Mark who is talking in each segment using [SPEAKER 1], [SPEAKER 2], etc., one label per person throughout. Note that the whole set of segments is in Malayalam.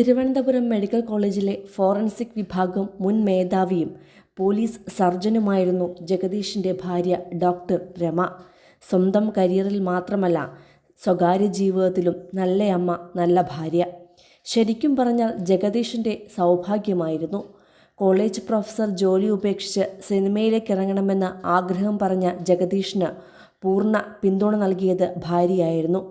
[SPEAKER 1] തിരുവനന്തപുരം മെഡിക്കൽ കോളേജിലെ ഫോറൻസിക് വിഭാഗം മുൻ മേധാവിയും പോലീസ് സർജനുമായിരുന്നു ജഗദീഷിന്റെ ഭാര്യ ഡോക്ടർ രമ. സ്വന്തം കരിയറിൽ മാത്രമല്ല സ്വകാര്യ ജീവിതത്തിലും നല്ല അമ്മ നല്ല ഭാര്യ. ശരിക്കും പറഞ്ഞാൽ ജഗദീഷിന്റെ സൗഭാഗ്യമായിരുന്നു. കോളേജ് പ്രൊഫസർ ജോലി ഉപേക്ഷിച്ച് സിനിമയിലേക്ക് ഇറങ്ങണമെന്ന ആഗ്രഹം പറഞ്ഞ ജഗദീഷിന് പൂർണ പിന്തുണ നൽകിയത് ഭാര്യയായിരുന്നു.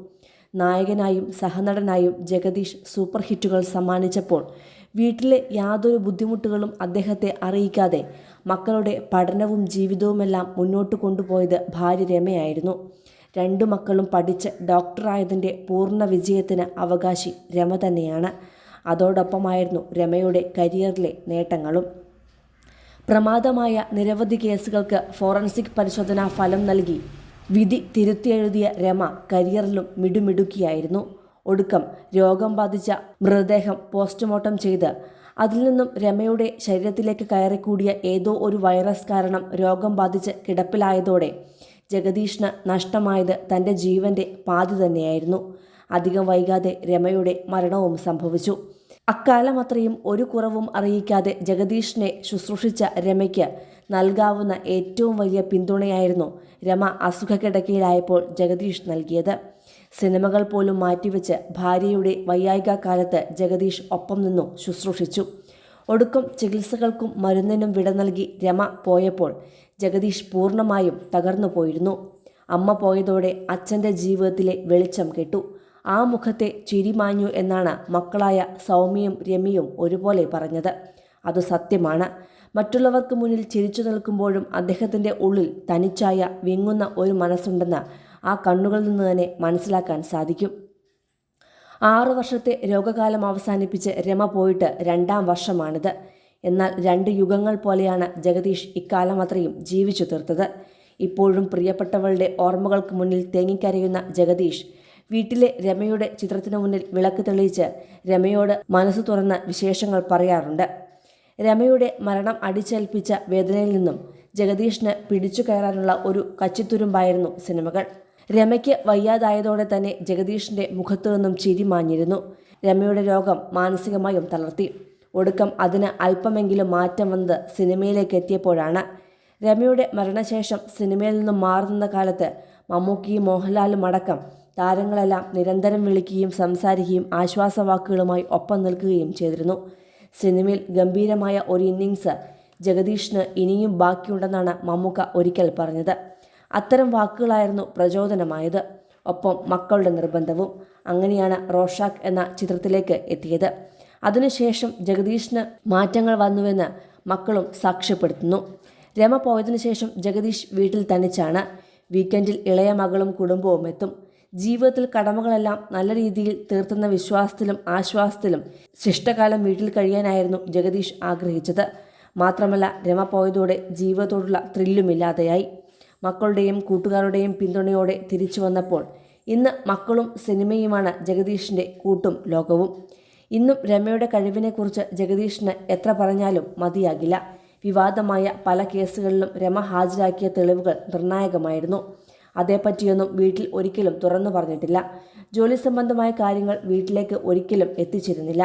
[SPEAKER 1] നായകനായും സഹനടനായും ജഗദീഷ് സൂപ്പർ ഹിറ്റുകൾ സമ്മാനിച്ചപ്പോൾ വീട്ടിലെ യാതൊരു ബുദ്ധിമുട്ടുകളും അദ്ദേഹത്തെ അറിയിക്കാതെ മക്കളുടെ പഠനവും ജീവിതവുമെല്ലാം മുന്നോട്ട് കൊണ്ടുപോയത് ഭാര്യ രമയായിരുന്നു. രണ്ടു മക്കളും പഠിച്ച് ഡോക്ടറായതിന്റെ പൂർണ വിജയത്തിന് അവകാശി രമ തന്നെയാണ്. അതോടൊപ്പമായിരുന്നു രമയുടെ കരിയറിലെ നേട്ടങ്ങളും. പ്രമാദമായ നിരവധി കേസുകൾക്ക് ഫോറൻസിക് പരിശോധനാ ഫലം നൽകി. വിധി തിരുത്തിയെഴുതിയ രമ കരിയറിലും മിടുമിടുക്കിയായിരുന്നു. ഒടുക്കം രോഗം ബാധിച്ച മൃതദേഹം പോസ്റ്റ്മോർട്ടം ചെയ്ത് അതിൽ നിന്നും രമയുടെ ശരീരത്തിലേക്ക് കയറിക്കൂടിയ ഏതോ ഒരു വൈറസ് കാരണം രോഗം ബാധിച്ച് കിടപ്പിലായതോടെ ജഗദീഷിന് നഷ്ടമായത് തന്റെ ജീവന്റെ പാതി തന്നെയായിരുന്നു. അധികം വൈകാതെ രമയുടെ മരണവും സംഭവിച്ചു. അക്കാലം ഒരു കുറവും അറിയിക്കാതെ ജഗദീഷിനെ ശുശ്രൂഷിച്ച രമയ്ക്ക് നൽകാവുന്ന ഏറ്റവും വലിയ പിന്തുണയായിരുന്നു രമ അസുഖക്കിടക്കയിലായപ്പോൾ ജഗദീഷ് നൽകിയത്. സിനിമകൾ പോലും മാറ്റിവെച്ച് ഭാര്യയുടെ വൈയായിക കാലത്ത് ജഗദീഷ് ഒപ്പം നിന്നു ശുശ്രൂഷിച്ചു. ഒടുക്കം ചികിത്സകൾക്കും മരുന്നിനും വിട നൽകി രമ പോയപ്പോൾ ജഗദീഷ് പൂർണമായും തകർന്നു പോയിരുന്നു. അമ്മ പോയതോടെ അച്ഛന്റെ ജീവിതത്തിലെ വെളിച്ചം കെട്ടു. ആ മുഖത്തെ ചിരി മാഞ്ഞു എന്നാണ് മക്കളായ സൗമ്യയും രമ്യയും ഒരുപോലെ പറഞ്ഞത്. അത് സത്യമാണ്. മറ്റുള്ളവർക്ക് മുന്നിൽ ചിരിച്ചു നിൽക്കുമ്പോഴും അദ്ദേഹത്തിന്റെ ഉള്ളിൽ തനിച്ചായ വിങ്ങുന്ന ഒരു മനസ്സുണ്ടെന്ന് ആ കണ്ണുകളിൽ നിന്ന് തന്നെ മനസ്സിലാക്കാൻ സാധിക്കും. ആറു വർഷത്തെ രോഗകാലം അവസാനിപ്പിച്ച് രമ പോയിട്ട് രണ്ടാം വർഷമാണിത്. എന്നാൽ രണ്ട് യുഗങ്ങൾ പോലെയാണ് ജഗദീഷ് ഇക്കാലം അത്രയും ജീവിച്ചു തീർത്തത്. ഇപ്പോഴും പ്രിയപ്പെട്ടവളുടെ ഓർമ്മകൾക്ക് മുന്നിൽ തേങ്ങിക്കരയുന്ന ജഗദീഷ് വീട്ടിലെ രമയുടെ ചിത്രത്തിനു മുന്നിൽ വിളക്ക് തെളിയിച്ച് രമയോട് മനസ്സ് തുറന്ന വിശേഷങ്ങൾ പറയാറുണ്ട്. രമയുടെ മരണം അടിച്ചേൽപ്പിച്ച വേദനയിൽ നിന്നും ജഗദീഷിന് പിടിച്ചു കയറാനുള്ള ഒരു കച്ചിത്തുരുമ്പായിരുന്നു സിനിമകൾ. രമയ്ക്ക് വയ്യാതായതോടെ തന്നെ ജഗദീഷിന്റെ മുഖത്തു നിന്നും ചിരി മാഞ്ഞിരുന്നു. രമയുടെ രോഗം മാനസികമായും തളർത്തി. ഒടുക്കം അതിന് അല്പമെങ്കിലും മാറ്റം വന്നത് സിനിമയിലേക്ക് എത്തിയപ്പോഴാണ്. രമയുടെ മരണശേഷം സിനിമയിൽ നിന്നും മാറുന്ന കാലത്ത് മമ്മൂക്കിയും മോഹൻലാലും അടക്കം താരങ്ങളെല്ലാം നിരന്തരം വിളിക്കുകയും സംസാരിക്കുകയും ആശ്വാസവാക്കുകളുമായി ഒപ്പം നിൽക്കുകയും ചെയ്തിരുന്നു. സിനിമയിൽ ഗംഭീരമായ ഒരു ഇന്നിങ്സ് ജഗദീഷിന് ഇനിയും ബാക്കിയുണ്ടെന്നാണ് മമ്മൂക്ക ഒരിക്കൽ പറഞ്ഞത്. അത്തരം വാക്കുകളായിരുന്നു പ്രചോദനമായത്. ഒപ്പം മക്കളുടെ നിർബന്ധവും അങ്ങനെയാണ് റോഷാക്ക് എന്ന ചിത്രത്തിലേക്ക് എത്തിയത്. അതിനുശേഷം ജഗദീഷിന് മാറ്റങ്ങൾ വന്നുവെന്ന് മക്കളും സാക്ഷ്യപ്പെടുത്തുന്നു. രമ പോയതിനു ശേഷം ജഗദീഷ് വീട്ടിൽ തനിച്ചാണ്. വീക്കെൻഡിൽ ഇളയ മകളും കുടുംബവും എത്തും ജീവിതത്തിൽ കടമകളെല്ലാം നല്ല രീതിയിൽ തീർത്തുന്ന വിശ്വാസത്തിലും ആശ്വാസത്തിലും ശിഷ്ടകാലം വീട്ടിൽ കഴിയാനായിരുന്നു ജഗദീഷ് ആഗ്രഹിച്ചത്. മാത്രമല്ല രമ പോയതോടെ ജീവിതത്തോടുള്ള ത്രില്ലുമില്ലാതെയായി. മക്കളുടെയും കൂട്ടുകാരുടെയും പിന്തുണയോടെ തിരിച്ചു വന്നപ്പോൾ ഇന്ന് മക്കളും സിനിമയുമാണ് ജഗദീഷിന്റെ കൂട്ടും ലോകവും. ഇന്നും രമയുടെ കഴിവിനെക്കുറിച്ച് ജഗദീഷിന് എത്ര പറഞ്ഞാലും മതിയാകില്ല. വിവാദമായ പല കേസുകളിലും രമ ഹാജരാക്കിയ തെളിവുകൾ നിർണായകമായിരുന്നു. അതേപ്പറ്റിയൊന്നും വീട്ടിൽ ഒരിക്കലും തുറന്നു പറഞ്ഞിട്ടില്ല. ജോലി സംബന്ധമായ കാര്യങ്ങൾ വീട്ടിലേക്ക് ഒരിക്കലും എത്തിച്ചിരുന്നില്ല.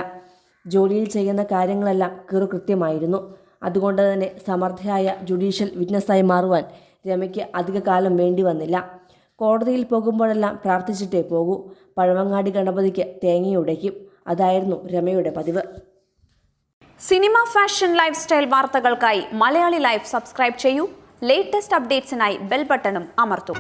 [SPEAKER 1] ജോലിയിൽ ചെയ്യുന്ന കാര്യങ്ങളെല്ലാം കൃത്യമായിരുന്നു അതുകൊണ്ട് തന്നെ സമർത്ഥയായ ജുഡീഷ്യൽ വിറ്റ്നസ്സായി മാറുവാൻ രമയ്ക്ക് അധികകാലം വേണ്ടി വന്നില്ല. കോടതിയിൽ പോകുമ്പോഴെല്ലാം പ്രാർത്ഥിച്ചിട്ടേ പോകൂ. പഴവങ്ങാടി ഗണപതിക്ക് തേങ്ങയുടയ്ക്കും അതായിരുന്നു രമയുടെ പതിവ്.
[SPEAKER 2] സിനിമ ഫാഷൻ ലൈഫ് സ്റ്റൈൽ വാർത്തകൾക്കായി മലയാളി ലൈഫ് സബ്സ്ക്രൈബ് ചെയ്യൂ. ലേറ്റസ്റ്റ് അപ്ഡേറ്റ്സിനായി ബെൽ ബട്ടണും അമർത്തും.